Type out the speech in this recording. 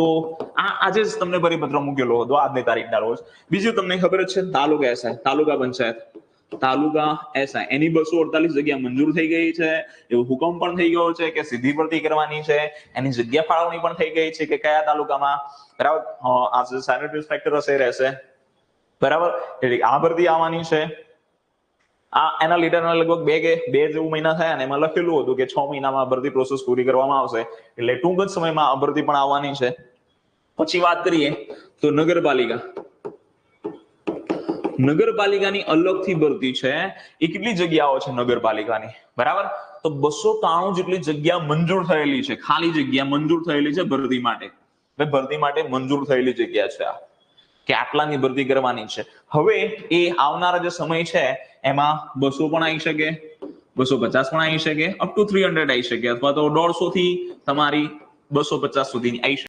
તો આ આજે જ તમને પરિપત્ર મૂકેલો હતો, આજની તારીખના રોજ. બીજું તમને ખબર છે, તાલુકા એસઆઈ તાલુકા પંચાયત. તાલુકા એસઆઈ એની બસો અડતાલીસ જગ્યા મંજૂર થઈ ગઈ છે. એવો હુકમ પણ થઈ ગયો છે કે સીધી ભરતી કરવાની છે. એની જગ્યા ફાળવણી પણ થઈ ગઈ છે કે કયા તાલુકામાં. બરાબર? આ સેનેટરી ઇન્સ્પેક્ટર હશે, રહેશે. બરાબર? એટલે આ ભરતી આવવાની છે. આ, એના લીડરના લગભગ બે કે, બે જેવું મહિના થયા અને એમાં લખેલું હતું કે છ મહિનામાં ભરતી પ્રોસેસ પૂરી કરવામાં આવશે. એટલે ટૂંક જ સમયમાં આ ભરતી પણ આવવાની છે. પછી વાત કરીએ તો નગરપાલિકા. નગરપાલિકાની અલગથી ભરતી છે. એ કેટલી જગ્યાઓ છે નગરપાલિકાની? બરાબર? તો બસો ત્રાણું જેટલી જગ્યા મંજૂર થયેલી છે. ખાલી જગ્યા મંજૂર થયેલી છે ભરતી માટે. ભરતી માટે મંજૂર થયેલી જગ્યા છે આ. કે આટલાની ભરતી કરવાની છે. હવે એ આવનારા જે સમય છે, એમાં બસો પણ આવી શકે, બસો પચાસ પણ આવી શકે અપ ટુ થ્રી હંડ્રેડ આવી શકે, અથવા તો દોઢસો થી તમારી બસો પચાસ સુધીની આવી શકે.